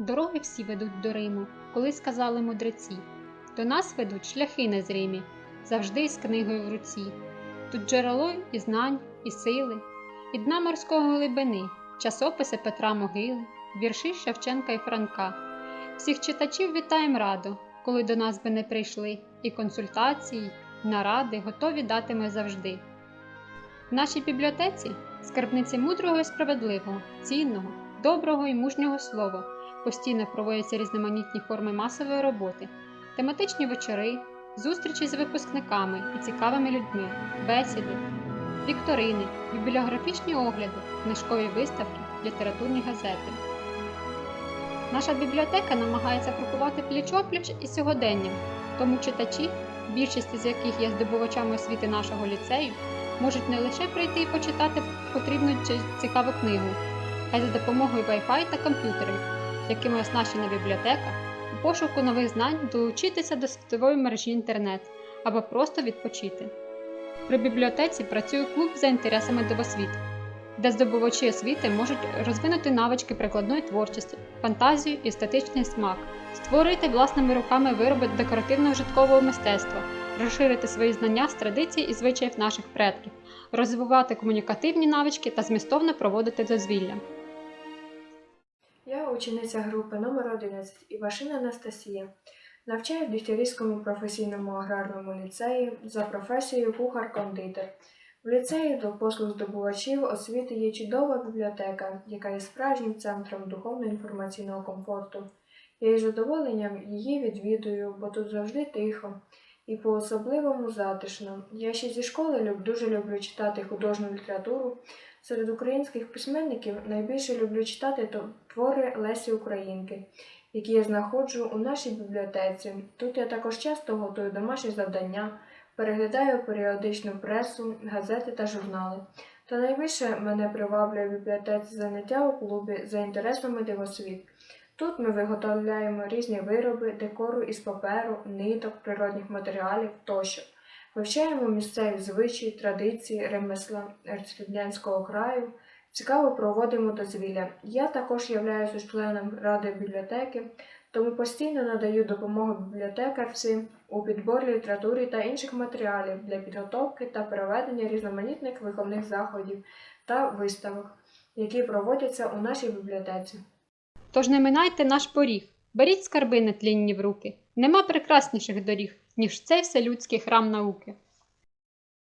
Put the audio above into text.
Дороги всі ведуть до Риму, коли сказали мудреці. До нас ведуть шляхи незримі, завжди з книгою в руці. Тут джерело і знань, і сили, і дна морського глибини, часописи Петра Могили, вірші Шевченка і Франка. Всіх читачів вітаєм радо, коли до нас би не прийшли, і консультації, наради готові дати ми завжди. В нашій бібліотеці скарбниці мудрого і справедливого, цінного, доброго і мужнього слова. Постійно проводяться різноманітні форми масової роботи, тематичні вечори, зустрічі з випускниками і цікавими людьми, бесіди, вікторини, бібліографічні огляди, книжкові виставки, літературні газети. Наша бібліотека намагається крокувати пліч-опліч із сьогоденням, тому читачі, більшість з яких є здобувачами освіти нашого ліцею, можуть не лише прийти і почитати потрібну чи цікаву книгу, а й за допомогою Wi-Fi та комп'ютерів, якими оснащена бібліотека, у пошуку нових знань долучитися до світової мережі інтернет або просто відпочити. При бібліотеці працює клуб за інтересами до освіти, де здобувачі освіти можуть розвинути навички прикладної творчості, фантазію і естетичний смак, створити власними руками вироби декоративно-житкового мистецтва, розширити свої знання з традицій і звичаїв наших предків, розвивати комунікативні навички та змістовно проводити дозвілля. Я учениця групи номер 11 Івашина Анастасія. Навчаю в Дігтярівському професійному аграрному ліцеї за професією кухар-кондитер. В ліцеї до послуг здобувачів освіти є чудова бібліотека, яка є справжнім центром духовно-інформаційного комфорту. Я із задоволенням її відвідую, бо тут завжди тихо і по-особливому затишно. Я ще зі школи люб- дуже люблю читати художню літературу. Серед українських письменників найбільше люблю читати твори Лесі Українки, які я знаходжу у нашій бібліотеці. Тут я також часто готую домашні завдання, переглядаю періодичну пресу, газети та журнали. Та найбільше мене приваблює в бібліотеці заняття у клубі за інтересами дивосвіт. Тут ми виготовляємо різні вироби, декору із паперу, ниток, природних матеріалів тощо. Вивчаємо місцеві звичаї, традиції, ремесла Ерцлівнянського краю. Цікаво проводимо дозвілля. Я також являюся членом ради бібліотеки, тому постійно надаю допомогу бібліотекарці у підборі літератури та інших матеріалів для підготовки та проведення різноманітних виховних заходів та виставок, які проводяться у нашій бібліотеці. Тож не минайте наш поріг, беріть скарби нетлінні в руки. Нема прекрасніших доріг, ніж цей вселюдський храм науки.